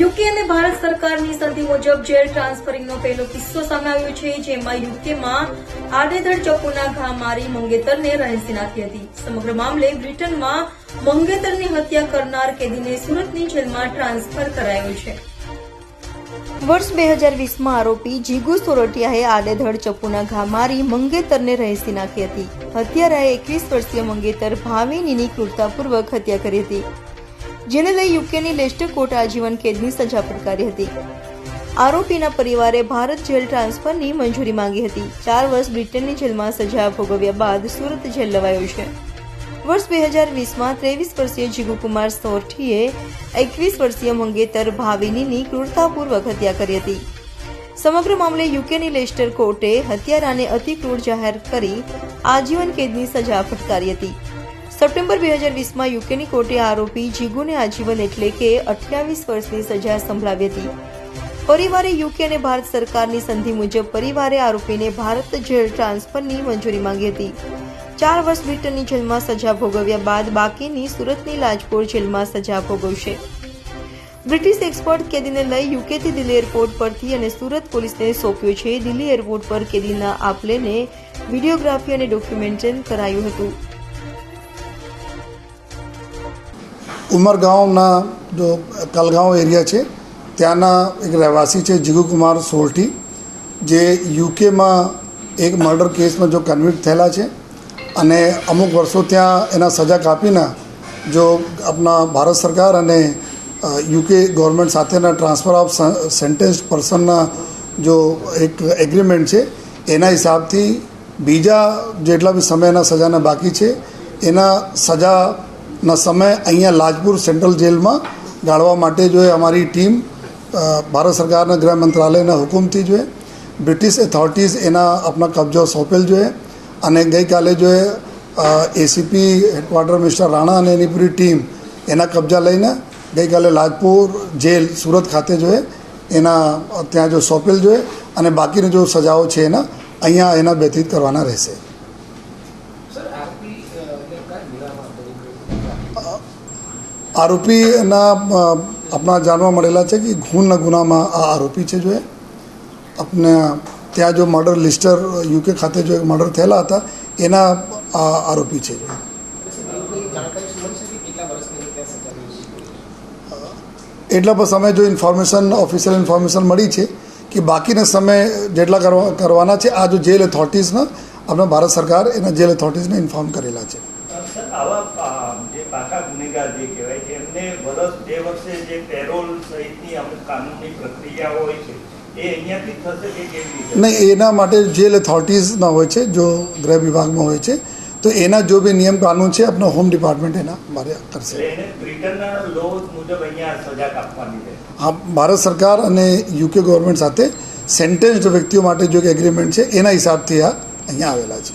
UK અને ભારત સરકારની સંધિ મુજબ જેલ ટ્રાન્સફરિંગનો પહેલો કિસ્સો સામે આવ્યો છે, જેમાં યુકેમાં આડેધડ ચપ્પુના ઘા મારી મંગેતરને રહેસી નાખી હતી. સમગ્ર મામલે બ્રિટનમાં મંગેતરની હત્યા કરનાર કેદીને સુરતની જેલમાં ટ્રાન્સફર કરાયો છે. વર્ષ બે હજાર વીસમાં આરોપી જીગુ સોરઠિયાએ આડેધડ ચપ્પુના ઘા મારી મંગેતરને રહેસી નાખી હતી. હત્યારાએ એકવીસ વર્ષીય મંગેતર ભાવિનીની ક્રૂરતાપૂર્વક હત્યા કરી હતી, જેને લઈ યુકેની લેસ્ટર કોર્ટ આજીવન કેદની સજા ફટકારી હતી. આરોપીના પરિવારે ભારત જેલ ટ્રાન્સફરની મંજૂરી માંગી હતી. ચાર વર્ષ બ્રિટનની જેલમાં સજા ભોગવ્યા બાદ સુરત જેલ લવાયો છે. વર્ષ બે હજાર વીસમાં ત્રેવીસ વર્ષીય જીગુકુમાર સોરઠીએ એકવીસ વર્ષીય મંગેતર ભાવિનીની ક્રૂરતાપૂર્વક હત્યા કરી હતી. સમગ્ર મામલે યુકેની લેસ્ટર કોર્ટે હત્યારાને અતિ ક્રૂર જાહેર કરી આજીવન કેદની સજા ફટકારી હતી. સપ્ટેમ્બર બે હજાર વીસમાં યુકેની કોર્ટે આરોપી જીગુને આજીવન એટલે કે અઠ્યાવીસ વર્ષની સજા સંભળાવી હતી. પરિવારે યુકે અને ભારત સરકારની સંધિ મુજબ પરિવારે આરોપીને ભારત જેલ ટ્રાન્સફરની મંજૂરી માંગી હતી. ચાર વર્ષ બ્રિટનની જેલમાં સજા ભોગવ્યા બાદ બાકીની સુરતની લાજપોર જેલમાં સજા ભોગવશે. બ્રિટિશ એક્સપર્ટ કેદીને લઈ યુકેથી દિલ્હી એરપોર્ટ પરથી અને સુરત પોલીસને સોંપ્યો છે. દિલ્હી એરપોર્ટ પર કેદીના આપલેને વિડીયોગ્રાફી અને ડોક્યુમેન્ટેશન કરાયું હતું. ઉમરગાંવના જો કલગાંવ એરિયા છે, ત્યાંના એક રહેવાસી છે જીગુકુમાર સોરઠી જે યુકેમાં એક મર્ડર કેસમાં જો કન્વિક્ટ થયેલા છે અને અમુક વર્ષો ત્યાં એના સજા કાપીને જો આપણા ભારત સરકાર અને યુકે ગવર્મેન્ટ સાથેના ટ્રાન્સફર ઓફ સેન્ટેન્સ પર્સનના જો એક એગ્રીમેન્ટ છે, એના હિસાબથી બીજા જેટલા બી સમયના સજાના બાકી છે, એના સજાના સમય અહીંયા લાજપુર સેન્ટ્રલ જેલમાં ગાળવા માટે જો એ અમારી ટીમ ભારત સરકારના ગૃહ મંત્રાલયના હુકુમથી જોઈએ બ્રિટિશ એથોરિટીઝ એના આપણા કબજો સોંપેલ જોઈએ અને ગઈકાલે જો એસીપી હેડક્વાર્ટર મિસ્ટર રાણા અને એની પૂરી ટીમ એના કબજા લઈને ગઈકાલે લાજપુર જેલ સુરત ખાતે જોએ એના ત્યાં જો સોંપેલ જોઈએ અને બાકીની જો સજાઓ છે એના અહીંયા એના વ્યતીત કરવાના રહેશે. આરોપીના આપણા જાણવા મળેલા છે કે ખૂનના ગુનામાં આ આરોપી છે જોએ આપણે ત્યાં જો મર્ડર લિસ્ટર, યુકે ખાતે જો એક મર્ડર થયેલા હતા, એના આરોપી છે. એટલા પર સમય જો ઇન્ફોર્મેશન ઓફિશિયલ ઇન્ફોર્મેશન મળી છે કે બાકીના સમય જેટલા કરવા, કરવાના છે, આ જો જેલ ઓથોરિટીઝના આપણે ભારત સરકાર એના જેલ ઓથોરિટીઝને ઇન્ફોર્મ કરેલા છે. પ્રક્રિયા હોય છે નહીં એના માટે જેલ અથોરિટીઝના હોય છે જો ગૃહ વિભાગમાં હોય છે તો એના જો બી નિયમ કાનૂન છે આપણો હોમ ડિપાર્ટમેન્ટ એના મારે કરશે હા ભારત સરકાર અને યુકે ગવર્મેન્ટ સાથે સેન્ટેન્સ્ડ વ્યક્તિઓ માટે જો એગ્રીમેન્ટ છે એના હિસાબથી આ અહીંયા આવેલા છે.